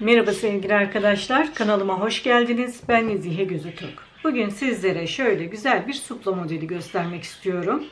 Merhaba sevgili arkadaşlar, kanalıma hoş geldiniz. Ben Nezihe Gözütürk. Bugün sizlere şöyle güzel bir supla modeli göstermek istiyorum.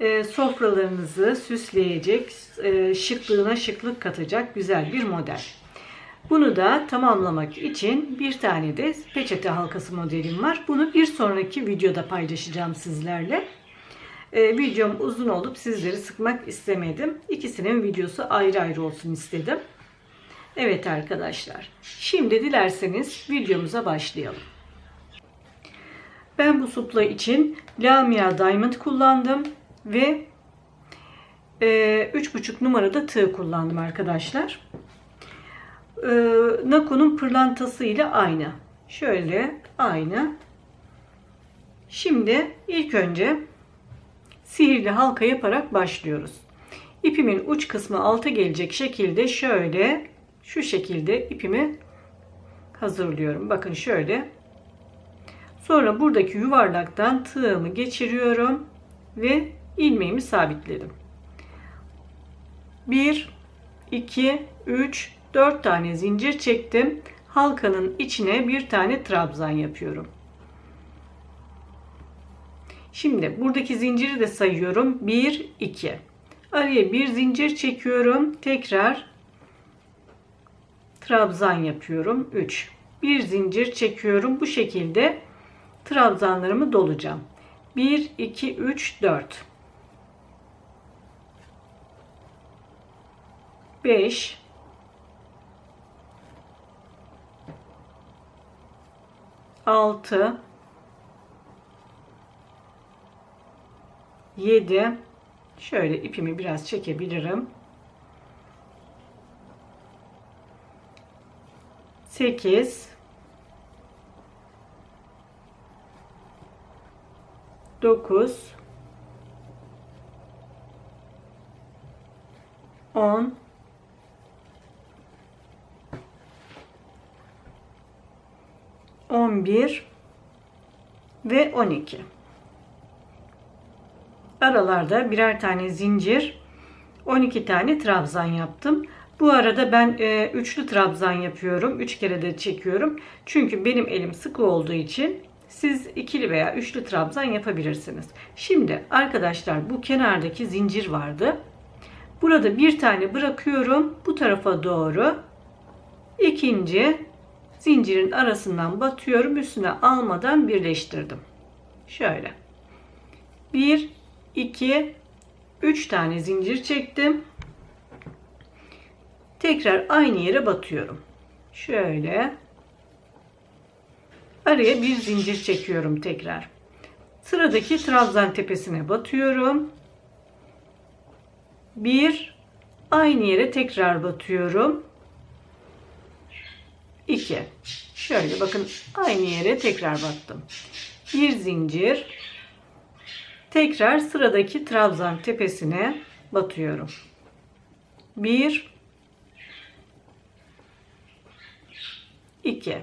Ee, sofralarınızı süsleyecek, e, şıklığına şıklık katacak güzel bir model. Bunu da tamamlamak için bir tane de peçete halkası modelim var. Bunu bir sonraki videoda paylaşacağım sizlerle. Ee, videom uzun olup sizleri sıkmak istemedim. İkisinin videosu ayrı ayrı olsun istedim. Evet arkadaşlar. Şimdi dilerseniz videomuza başlayalım. Ben bu supla için Lamia Diamond kullandım ve e, 3,5 numarada tığ kullandım arkadaşlar. E, Nako'nun pırlantası ile aynı. Şöyle aynı. Şimdi ilk önce sihirli halka yaparak başlıyoruz. İpimin uç kısmı alta gelecek şekilde şöyle şu şekilde ipimi hazırlıyorum. Bakın şöyle. Sonra buradaki yuvarlaktan tığımı geçiriyorum ve ilmeğimi sabitledim. 1 2 3 4 tane zincir çektim. Halkanın içine bir tane trabzan yapıyorum. Şimdi buradaki zinciri de sayıyorum. 1 2 Araya bir zincir çekiyorum. Tekrar trabzan yapıyorum. 3. Bir zincir çekiyorum. Bu şekilde trabzanlarımı dolacağım. 1 2 3 4 5 6 7 şöyle ipimi biraz çekebilirim 8 9 10 11 ve 12 aralarda birer tane zincir 12 tane trabzan yaptım bu arada ben e, üçlü trabzan yapıyorum. Üç kere de çekiyorum. Çünkü benim elim sıkı olduğu için siz ikili veya üçlü trabzan yapabilirsiniz. Şimdi arkadaşlar bu kenardaki zincir vardı. Burada bir tane bırakıyorum. Bu tarafa doğru ikinci zincirin arasından batıyorum. Üstüne almadan birleştirdim. Şöyle. 1 2 3 tane zincir çektim. Tekrar aynı yere batıyorum. Şöyle. Araya bir zincir çekiyorum tekrar. Sıradaki trabzan tepesine batıyorum. Bir aynı yere tekrar batıyorum. 2 şöyle bakın aynı yere tekrar battım. Bir zincir tekrar sıradaki trabzan tepesine batıyorum. 1 2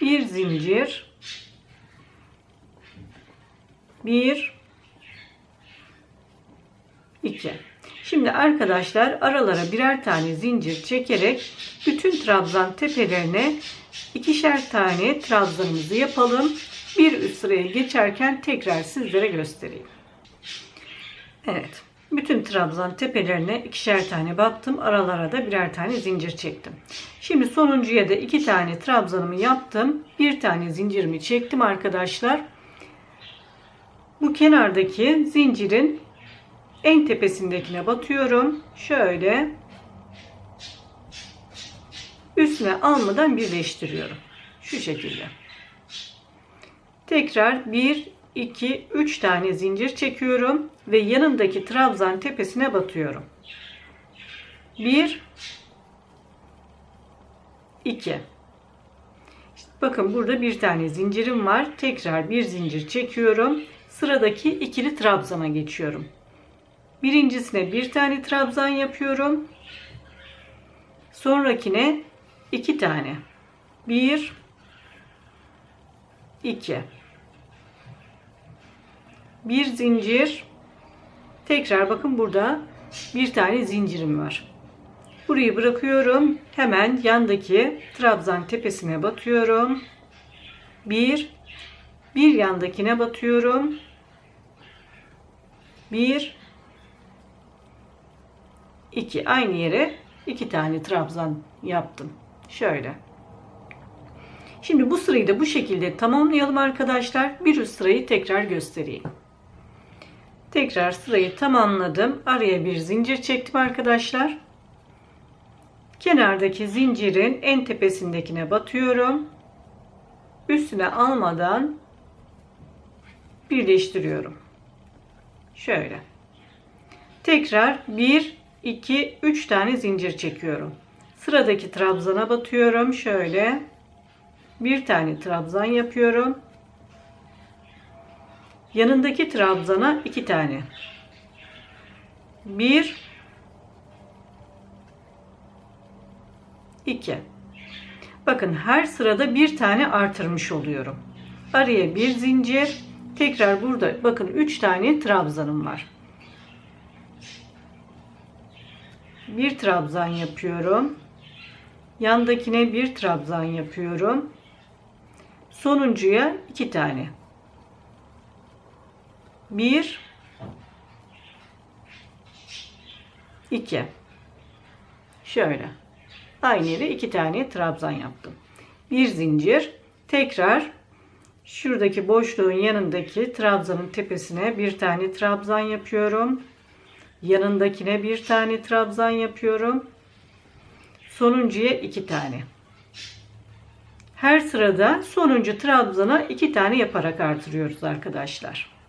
bir zincir 1 2 Şimdi arkadaşlar aralara birer tane zincir çekerek bütün trabzan tepelerine ikişer tane trabzanımızı yapalım. Bir üst sıraya geçerken tekrar sizlere göstereyim. Evet. Bütün trabzan tepelerine ikişer tane battım. Aralara da birer tane zincir çektim. Şimdi sonuncuya da iki tane trabzanımı yaptım. Bir tane zincirimi çektim arkadaşlar. Bu kenardaki zincirin en tepesindekine batıyorum. Şöyle üstüne almadan birleştiriyorum. Şu şekilde. Tekrar 1 2 3 tane zincir çekiyorum ve yanındaki trabzan tepesine batıyorum. 1 2 işte bakın burada bir tane zincirim var. Tekrar bir zincir çekiyorum. Sıradaki ikili trabzana geçiyorum. Birincisine bir tane trabzan yapıyorum. Sonrakine iki tane. 1 2 bir zincir tekrar bakın burada bir tane zincirim var Burayı bırakıyorum. Hemen yandaki trabzan tepesine batıyorum. Bir, bir yandakine batıyorum. Bir, iki. Aynı yere iki tane trabzan yaptım. Şöyle. Şimdi bu sırayı da bu şekilde tamamlayalım arkadaşlar. Bir üst sırayı tekrar göstereyim. Tekrar sırayı tamamladım. Araya bir zincir çektim arkadaşlar. Kenardaki zincirin en tepesindekine batıyorum. Üstüne almadan birleştiriyorum. Şöyle. Tekrar 1 2 3 tane zincir çekiyorum. Sıradaki trabzana batıyorum. Şöyle. Bir tane trabzan yapıyorum. Yanındaki trabzana iki tane. Bir, iki. Bakın her sırada bir tane artırmış oluyorum. Araya bir zincir. Tekrar burada bakın üç tane trabzanım var. Bir trabzan yapıyorum. Yandakine bir trabzan yapıyorum. Sonuncuya iki tane. Bir, iki. Şöyle. Aynı yere iki tane trabzan yaptım. Bir zincir. Tekrar şuradaki boşluğun yanındaki trabzanın tepesine bir tane trabzan yapıyorum. Yanındakine bir tane trabzan yapıyorum. Sonuncuya iki tane. Her sırada sonuncu trabzana iki tane yaparak artırıyoruz arkadaşlar.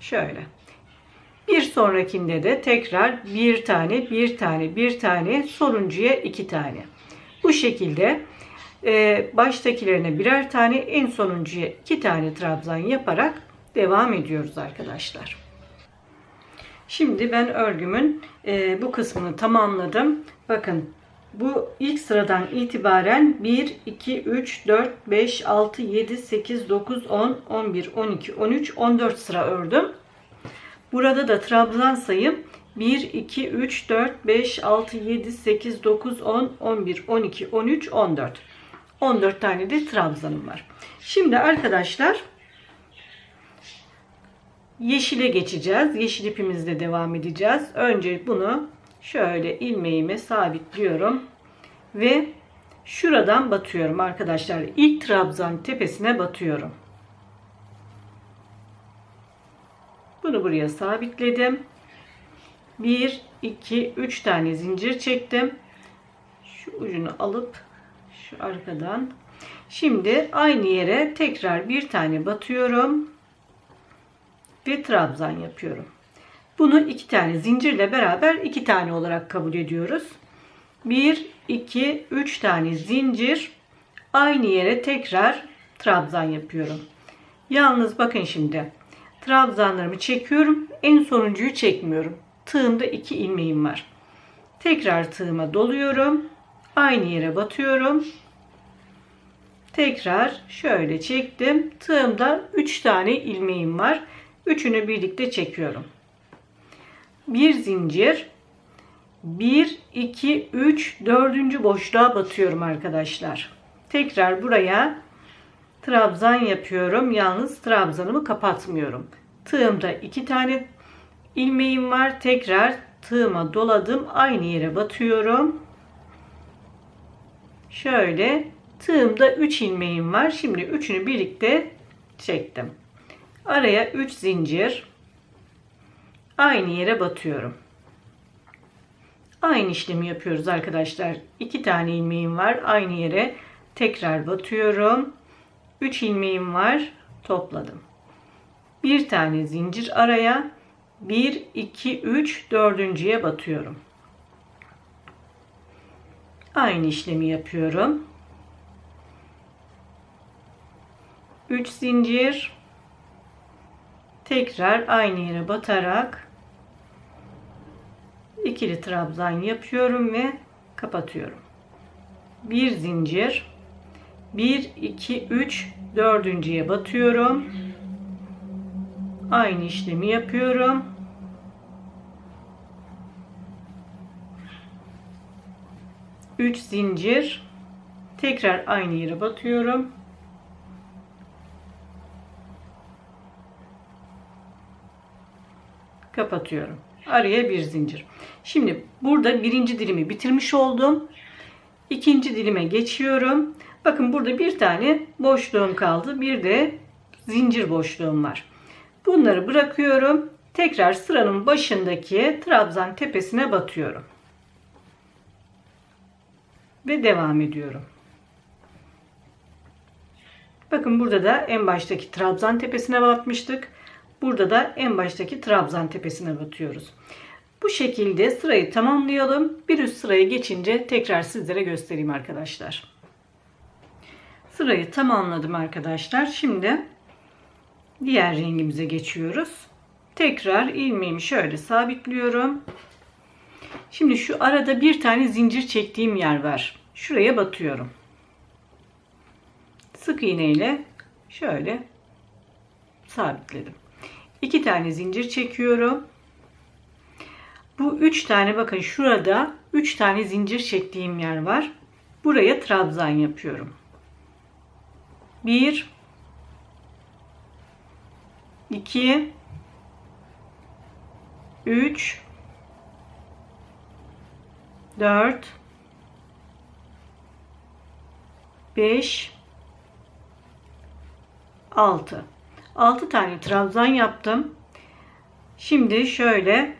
Şöyle. Bir sonrakinde de tekrar bir tane, bir tane, bir tane, sonuncuya iki tane. Bu şekilde e, baştakilerine birer tane, en sonuncuya iki tane trabzan yaparak devam ediyoruz arkadaşlar. Şimdi ben örgümün e, bu kısmını tamamladım. Bakın bu ilk sıradan itibaren 1, 2, 3, 4, 5, 6, 7, 8, 9, 10, 11, 12, 13, 14 sıra ördüm. Burada da trabzan sayım 1, 2, 3, 4, 5, 6, 7, 8, 9, 10, 11, 12, 13, 14. 14 tane de trabzanım var. Şimdi arkadaşlar yeşile geçeceğiz. Yeşil ipimizle devam edeceğiz. Önce bunu şöyle ilmeğimi sabitliyorum ve şuradan batıyorum arkadaşlar. İlk trabzan tepesine batıyorum. Bunu buraya sabitledim. 1 2 3 tane zincir çektim. Şu ucunu alıp şu arkadan Şimdi aynı yere tekrar bir tane batıyorum ve trabzan yapıyorum. Bunu iki tane zincirle beraber iki tane olarak kabul ediyoruz. 1, 2, 3 tane zincir aynı yere tekrar trabzan yapıyorum. Yalnız bakın şimdi trabzanlarımı çekiyorum. En sonuncuyu çekmiyorum. Tığımda iki ilmeğim var. Tekrar tığıma doluyorum. Aynı yere batıyorum. Tekrar şöyle çektim. Tığımda 3 tane ilmeğim var. Üçünü birlikte çekiyorum. Bir zincir 1 2 3 4. boşluğa batıyorum arkadaşlar. Tekrar buraya trabzan yapıyorum. Yalnız trabzanımı kapatmıyorum. Tığımda 2 tane ilmeğim var. Tekrar tığıma doladım. Aynı yere batıyorum. Şöyle tığımda 3 ilmeğim var. Şimdi üçünü birlikte çektim. Araya 3 zincir aynı yere batıyorum. Aynı işlemi yapıyoruz arkadaşlar. 2 tane ilmeğim var. Aynı yere tekrar batıyorum. 3 ilmeğim var. Topladım. Bir tane zincir araya 1 2 3 dördüncüye batıyorum. Aynı işlemi yapıyorum. 3 zincir tekrar aynı yere batarak ikili trabzan yapıyorum ve kapatıyorum. Bir zincir 1 2 3 dördüncüye batıyorum. Aynı işlemi yapıyorum. 3 zincir tekrar aynı yere batıyorum. Kapatıyorum. Araya bir zincir. Şimdi burada birinci dilimi bitirmiş oldum. İkinci dilime geçiyorum. Bakın burada bir tane boşluğum kaldı. Bir de zincir boşluğum var. Bunları bırakıyorum. Tekrar sıranın başındaki trabzan tepesine batıyorum. Ve devam ediyorum. Bakın burada da en baştaki trabzan tepesine batmıştık. Burada da en baştaki trabzan tepesine batıyoruz. Bu şekilde sırayı tamamlayalım. Bir üst sıraya geçince tekrar sizlere göstereyim arkadaşlar. Sırayı tamamladım arkadaşlar. Şimdi diğer rengimize geçiyoruz. Tekrar ilmeğimi şöyle sabitliyorum. Şimdi şu arada bir tane zincir çektiğim yer var. Şuraya batıyorum. Sık iğne ile şöyle sabitledim. İki tane zincir çekiyorum. Bu üç tane bakın şurada üç tane zincir çektiğim yer var. Buraya trabzan yapıyorum. Bir, iki, üç, dört, beş, altı. 6 tane trabzan yaptım. Şimdi şöyle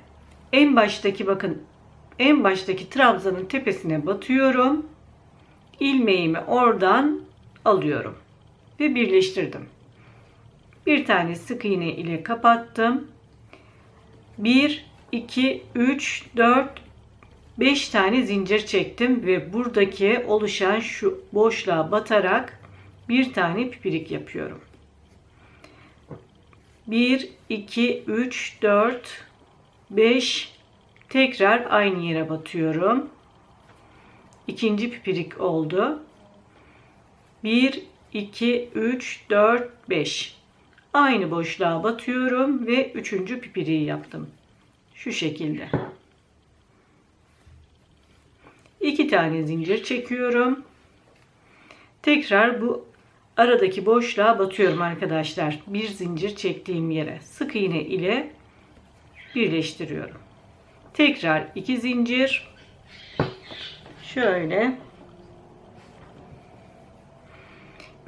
en baştaki bakın en baştaki trabzanın tepesine batıyorum. ilmeğimi oradan alıyorum ve birleştirdim. Bir tane sık iğne ile kapattım. 1 2 3 4 5 tane zincir çektim ve buradaki oluşan şu boşluğa batarak bir tane pipirik yapıyorum. 1 2 3 4 5 tekrar aynı yere batıyorum. İkinci pipirik oldu. 1 2 3 4 5 aynı boşluğa batıyorum ve üçüncü pipiriği yaptım. Şu şekilde. İki tane zincir çekiyorum. Tekrar bu aradaki boşluğa batıyorum arkadaşlar. Bir zincir çektiğim yere sık iğne ile birleştiriyorum. Tekrar iki zincir. Şöyle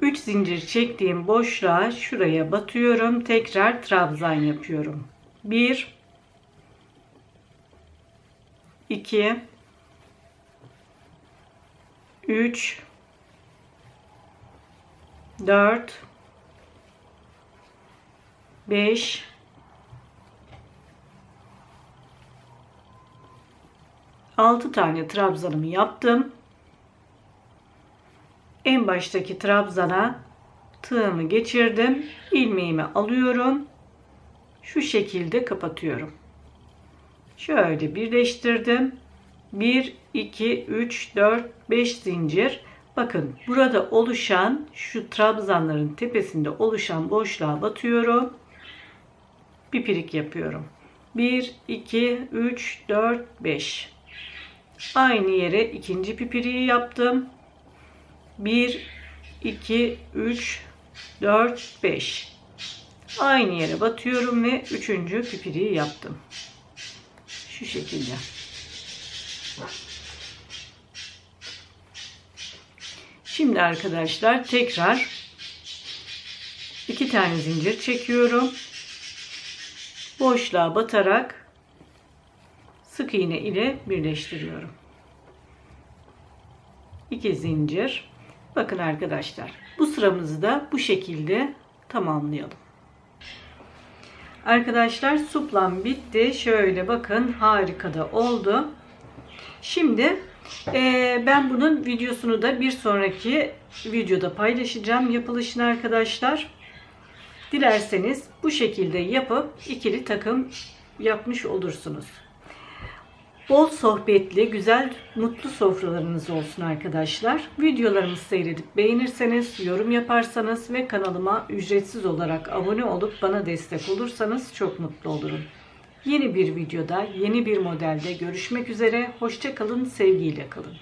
3 zincir çektiğim boşluğa şuraya batıyorum. Tekrar trabzan yapıyorum. 1 2 3 4 5 6 tane trabzanımı yaptım. En baştaki trabzana tığımı geçirdim. ilmeğimi alıyorum. Şu şekilde kapatıyorum. Şöyle birleştirdim. 1 2 3 4 5 zincir Bakın burada oluşan şu trabzanların tepesinde oluşan boşluğa batıyorum. Bir pirik yapıyorum. 1, 2, 3, 4, 5. Aynı yere ikinci pipiriği yaptım. 1, 2, 3, 4, 5. Aynı yere batıyorum ve üçüncü pipiriği yaptım. Şu şekilde. Şimdi arkadaşlar tekrar iki tane zincir çekiyorum. Boşluğa batarak sık iğne ile birleştiriyorum. İki zincir. Bakın arkadaşlar bu sıramızı da bu şekilde tamamlayalım. Arkadaşlar suplam bitti. Şöyle bakın harika da oldu. Şimdi ee, ben bunun videosunu da bir sonraki videoda paylaşacağım yapılışını arkadaşlar. Dilerseniz bu şekilde yapıp ikili takım yapmış olursunuz. Bol sohbetli, güzel, mutlu sofralarınız olsun arkadaşlar. Videolarımı seyredip beğenirseniz, yorum yaparsanız ve kanalıma ücretsiz olarak abone olup bana destek olursanız çok mutlu olurum. Yeni bir videoda, yeni bir modelde görüşmek üzere. Hoşça kalın, sevgiyle kalın.